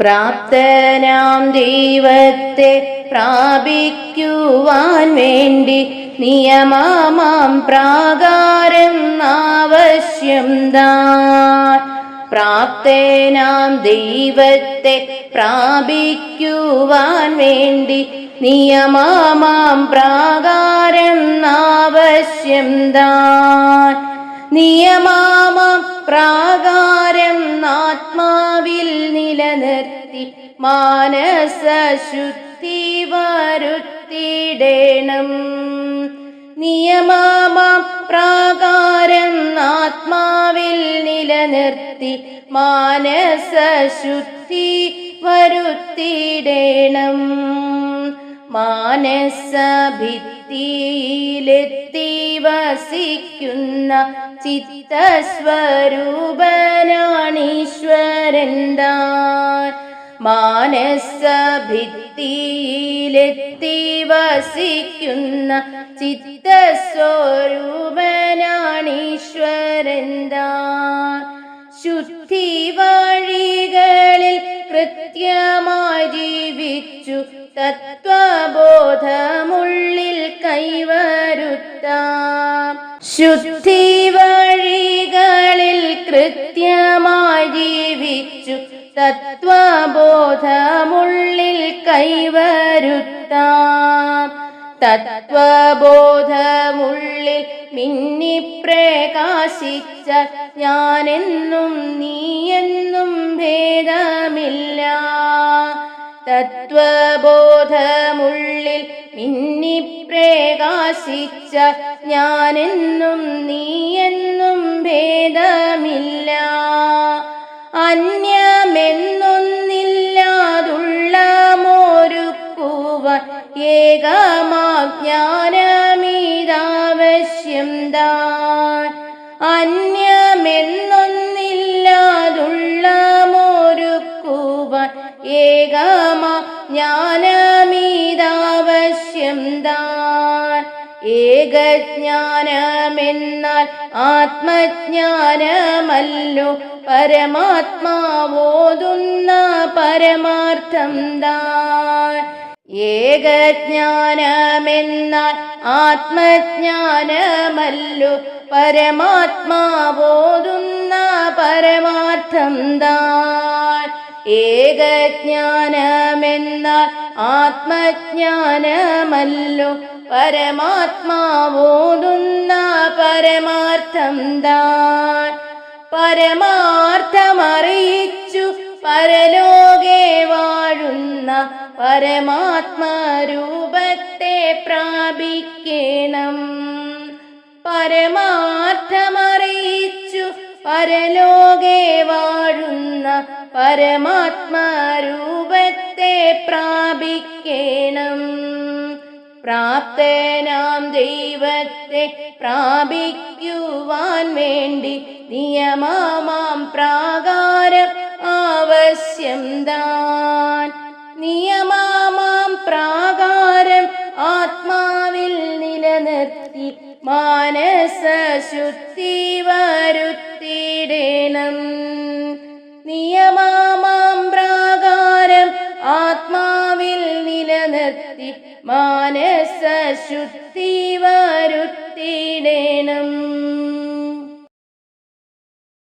പ്രാപ്തനാം ദൈവത്തെ പ്രാപിക്കുവാൻ വേണ്ടി നിയമമാം പ്രാകാരം ആവശ്യം താൻ. പ്രാപ്തനാം ദൈവത്തെ പ്രാപിക്കുവാൻ വേണ്ടി നിയമമാം പ്രാകാരം ആവശ്യം താൻ. നിയമാമാം പ്രാകാരം നിലനിർത്തി മാനസശുദ്ധി വരുത്തിടേണം നിയമാമാം പ്രാകാരം ആത്മാവിൽ നിലനിർത്തി മാനസശുദ്ധി വരുത്തിടേണം മാനസഭിത്തിയിലെത്തി വസിക്കുന്ന ചിത്തസ്വരൂപനാണീശ്വരൻ താൻ മാനസഭിത്തിയിലെത്തി വസിക്കുന്ന ചിത്തസ്വരൂപനാണീശ്വരൻ ശുദ്ധി വഴികളിൽ കൃത്യമായി ജീവിച്ചു തത്വബോധമുള്ളിൽ കൈവരുത്താം. ശുദ്ധി വഴികളിൽ കൃത്യമായി ജീവിച്ചു. തത്വബോധമുള്ളിൽ കൈവരുത്താം. തത്വബോധമുള്ളിൽ മിന്നിപ്രകാശിച്ച ഞാനെന്നും നീയെന്നും ഭേദമില്ല. തത്വബോധമുള്ളിൽ മിന്നി പ്രകാശിച്ച ഞാനെന്നും നീയെന്നും ഭേദമില്ല. അന്യമെന്നൊന്നില്ലാതുള്ള ഏകമാജ്ഞാനമീതാവശ്യം താൻ. അന്യമെന്നൊന്നില്ലാതുള്ള മോരുക്കുവാൻ ഏകജ്ഞാനമെന്നാൽ ആത്മജ്ഞാനമല്ലോ പരമാത്മാവോതുന്ന പരമാർത്ഥം ഏകജ്ഞാനമെന്നാൽ ആത്മജ്ഞാനമല്ലോ പരമാത്മാവോതുന്ന പരമാർത്ഥം ഏകജ്ഞാനമെന്നാൽ ആത്മജ്ഞാനമല്ലോ പരമാത്മാവോതുന്ന പരമാർത്ഥം താൻ. പരമാർത്ഥമറിയിച്ചു പരലോകെ വാഴുന്ന പരമാത്മരൂപത്തെ പ്രാപിക്കണം. പരമാർത്ഥമറിയിച്ചു പരലോകെ വാഴുന്ന പരമാത്മരൂപത്തെ പ്രാപിക്കണം പ്രാപ്തനാം ദൈവത്തെ പ്രാപിക്കുവാൻ വേണ്ടി നിയമമാം പ്രാകാരം ആവശ്യം താൻ. നിയമമാം പ്രാകാരം ആത്മാവിൽ നിലനിർത്തി മാനസശുദ്ധി വരുത്തിടണം മാനസശുദ്ധി വരുത്തിടേണം